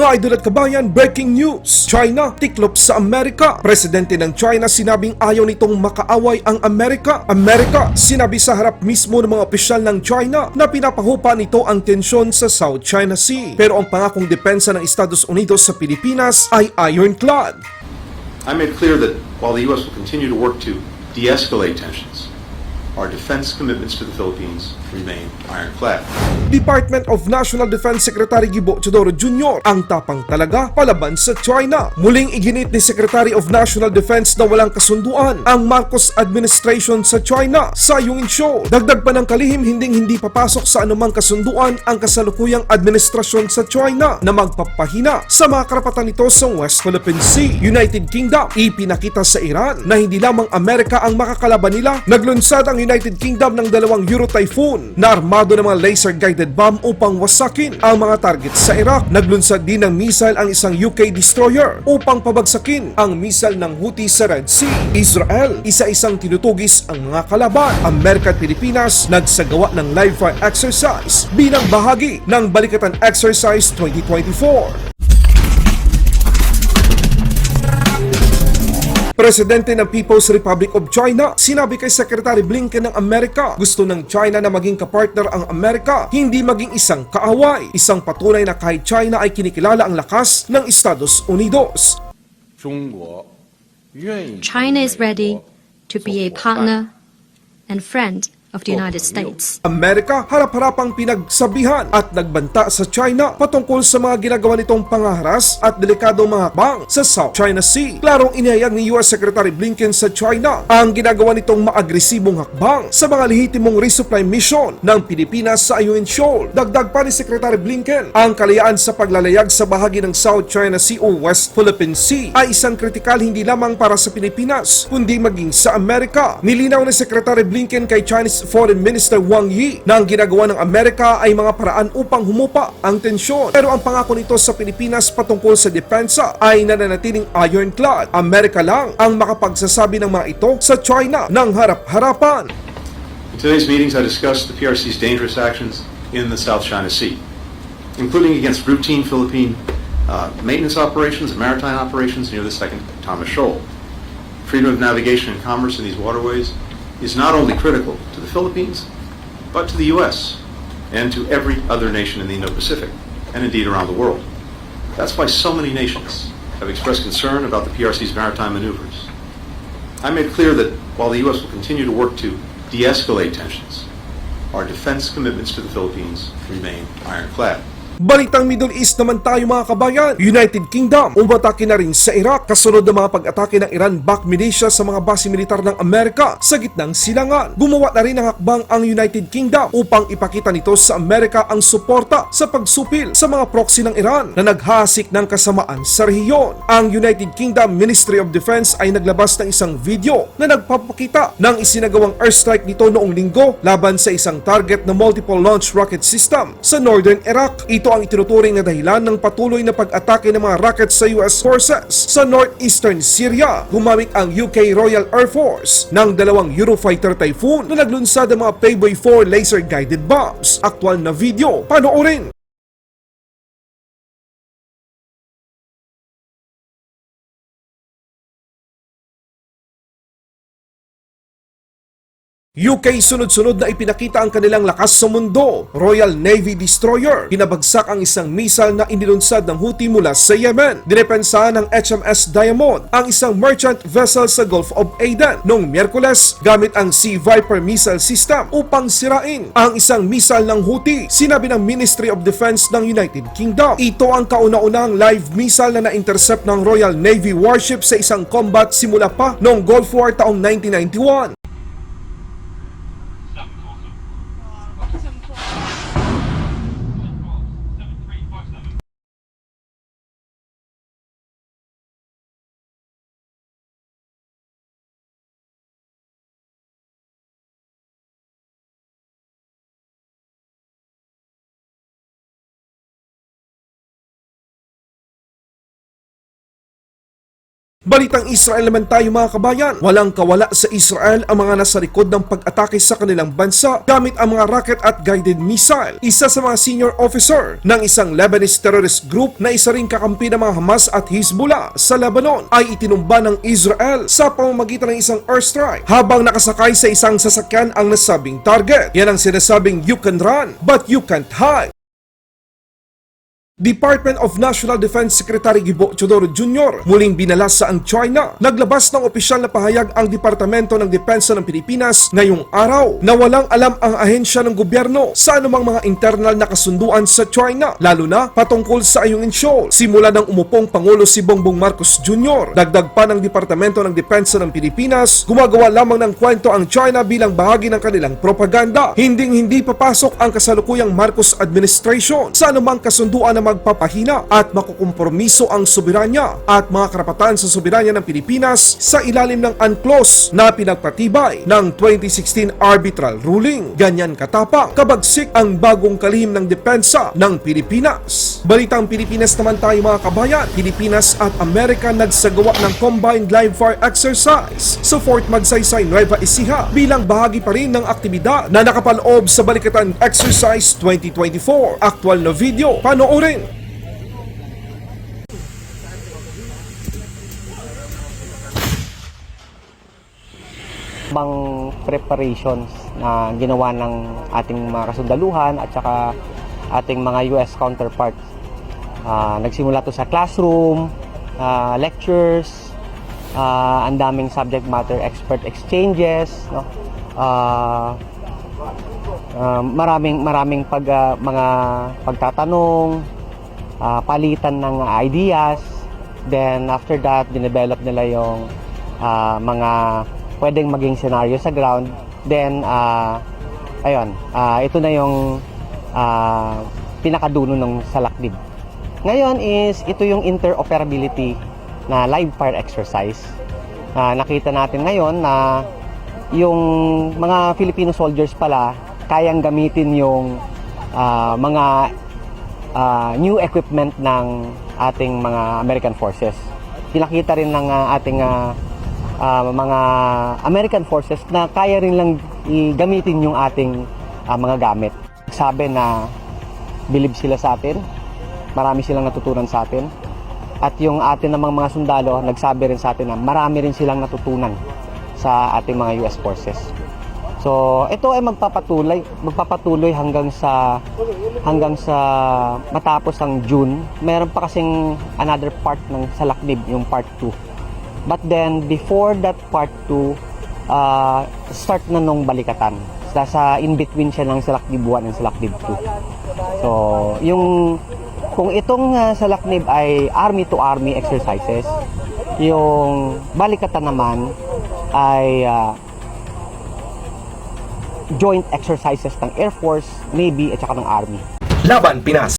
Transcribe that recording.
Mga idol at kabayan, breaking news! China, tiklop sa Amerika. Presidente ng China sinabing ayaw nitong makaaway ang Amerika. Amerika, sinabi sa harap mismo ng mga opisyal ng China na pinapahupa nito ang tensyon sa South China Sea. Pero ang pangakong depensa ng Estados Unidos sa Pilipinas ay ironclad. I made clear that while the U.S. will continue to work to de-escalate tensions, our defense commitments to the Philippines remain ironclad. Department of National Defense Secretary Gibo Chodoro Jr. ang tapang talaga palaban sa China. Muling iginit ni Secretary of National Defense na walang kasunduan ang Marcos administration sa China sa Yungin Show. Dagdag pa ng kalihim hinding hindi papasok sa anumang kasunduan ang kasalukuyang administrasyon sa China na magpapahina sa mga karapatan nito sa West Philippine Sea. United Kingdom ipinakita sa Iran na hindi lamang Amerika ang makakalaban nila. Naglunsad ang United Kingdom ng dalawang Euro Typhoon na armado ng mga laser-guided bomb upang wasakin ang mga target sa Iraq. Naglunsad din ng missile ang isang UK destroyer upang pabagsakin ang missile ng Houthi sa Red Sea. Israel, isa-isang tinutugis ang mga kalaban. Amerika at Pilipinas nagsagawa ng live fire exercise bilang bahagi ng Balikatan Exercise 2024. Presidente ng People's Republic of China, sinabi kay Secretary Blinken ng Amerika, gusto ng China na maging kapartner ang Amerika, hindi maging isang kaaway. Isang patunay na kahit China ay kinikilala ang lakas ng Estados Unidos. China is ready to be a partner and friend of the United States. Amerika harap-harapang pinagsabihan at nagbanta sa China patungkol sa mga ginagawa nitong pangaharas at delikadong mga hakbang sa South China Sea. Klarong inihayag ni US Secretary Blinken sa China ang ginagawa nitong maagresibong hakbang sa mga lehitimong resupply mission ng Pilipinas sa Ayungin Shoal. Dagdag pa ni Secretary Blinken, ang kalayaan sa paglalayag sa bahagi ng South China Sea o West Philippine Sea ay isang kritikal hindi lamang para sa Pilipinas kundi maging sa Amerika. Nilinaw ni Secretary Blinken kay Chinese Foreign Minister Wang Yi na ang ginagawa ng Amerika ay mga paraan upang humupa ang tensyon. Pero ang pangako nito sa Pilipinas patungkol sa depensa ay nananatiling ironclad. Amerika lang ang makapagsasabi ng mga ito sa China ng harap-harapan. In today's meetings, I discussed the PRC's dangerous actions in the South China Sea, including against routine Philippine uh, maintenance operations and maritime operations near the second Thomas Shoal. Freedom of navigation and commerce in these waterways is not only critical to the Philippines, but to the U.S. and to every other nation in the Indo-Pacific, and indeed around the world. That's why so many nations have expressed concern about the PRC's maritime maneuvers. I made clear that while the U.S. will continue to work to de-escalate tensions, our defense commitments to the Philippines remain ironclad. Balitang Middle East naman tayo mga kabayan. United Kingdom, umatake na rin sa Iraq kasunod ng mga pag-atake ng Iran-backed militia sa mga base militar ng Amerika sa gitnang silangan. Gumawa na rin ng hakbang ang United Kingdom upang ipakita nito sa Amerika ang suporta sa pagsupil sa mga proxy ng Iran na naghasik ng kasamaan sa rehiyon. Ang United Kingdom Ministry of Defense ay naglabas ng isang video na nagpapakita ng isinagawang airstrike nito noong linggo laban sa isang target na multiple launch rocket system sa northern Iraq. Ito ang itinuturing na dahilan ng patuloy na pag-atake ng mga rockets sa US forces sa northeastern Syria. Gumamit ang UK Royal Air Force ng dalawang Eurofighter Typhoon na naglunsad ng mga Payboy 4 laser-guided bombs. Aktual na video, panoorin! UK sunod-sunod na ipinakita ang kanilang lakas sa mundo. Royal Navy Destroyer, pinabagsak ang isang missile na inilunsad ng Houthi mula sa Yemen. Dinepensahan ng HMS Diamond ang isang merchant vessel sa Gulf of Aden noong Miyerkules gamit ang Sea Viper missile system upang sirain ang isang missile ng Houthi. Sinabi ng Ministry of Defense ng United Kingdom. Ito ang kauna-unang live missile na na-intercept ng Royal Navy warship sa isang combat simula pa noong Gulf War taong 1991. Balitang Israel naman tayo mga kabayan. Walang kawala sa Israel ang mga nasa likod ng pag-atake sa kanilang bansa gamit ang mga rocket at guided missile. Isa sa mga senior officer ng isang Lebanese terrorist group na isa ring kakampi ng mga Hamas at Hezbollah sa Lebanon ay itinumba ng Israel sa pamamagitan ng isang airstrike habang nakasakay sa isang sasakyan ang nasabing target. Yan ang sinasabing you can run but you can't hide. Department of National Defense Secretary Gibo Chodoro Jr. muling binalasa ang China. Naglabas ng opisyal na pahayag ang Departamento ng Depensa ng Pilipinas ngayong araw na walang alam ang ahensya ng gobyerno sa anumang mga internal na kasunduan sa China, lalo na patungkol sa Ayungin Shoal. Simula ng umupong Pangulo si Bongbong Marcos Jr. Dagdag pa ng Departamento ng Depensa ng Pilipinas, gumagawa lamang ng kwento ang China bilang bahagi ng kanilang propaganda. Hinding-hindi papasok ang kasalukuyang Marcos administration sa anumang kasunduan na magpapahina at makukompromiso ang soberanya at mga karapatan sa soberanya ng Pilipinas sa ilalim ng UNCLOS na pinagpatibay ng 2016 arbitral ruling. Ganyan katapang kabagsik ang bagong kalihim ng depensa ng Pilipinas. Balitang Pilipinas naman tayo mga kabayan, Pilipinas at Amerika nagsagawa ng combined live fire exercise sa Fort Magsaysay, Nueva Ecija bilang bahagi pa rin ng aktibidad na nakapaloob sa Balikatan Exercise 2024. Aktual na video, panoorin! Bang preparations na ginawa ng ating mga kasundaluhan at saka ating mga US counterparts. Ah, nagsimula to sa classroom, ah, lectures, ah, ang daming subject matter expert exchanges, no? Ah, ah, maraming maraming pag ah, mga pagtatanong, ah, palitan ng ideas. Then after that, dinevelop nila yung ah, mga pwedeng maging scenario sa ground. Then ah, ayun, ah, ito na yung ah, pinakadulo ng salakdib. Ngayon is ito yung interoperability na live fire exercise. na nakita natin ngayon na yung mga Filipino soldiers pala kayang gamitin yung ah, mga ah, new equipment ng ating mga American forces. Pinakita rin ng ah, ating ah, ah, mga American forces na kaya rin lang gamitin yung ating ah, mga gamit. Sabi na believe sila sa atin, marami silang natutunan sa atin. At yung atin namang mga sundalo, nagsabi rin sa atin na marami rin silang natutunan sa ating mga US forces. So, ito ay magpapatuloy, magpapatuloy hanggang sa hanggang sa matapos ang June. Meron pa kasing another part ng Salakdib, yung part 2. But then before that part 2, uh, start na nung balikatan. Sa, sa in between siya ng Salakdib 1 and Salakdib 2. So, yung kung itong uh, Salaknib ay army to army exercises, yung balikatan naman ay ah, joint exercises ng Air Force, Navy at saka ng Army. Laban Pinas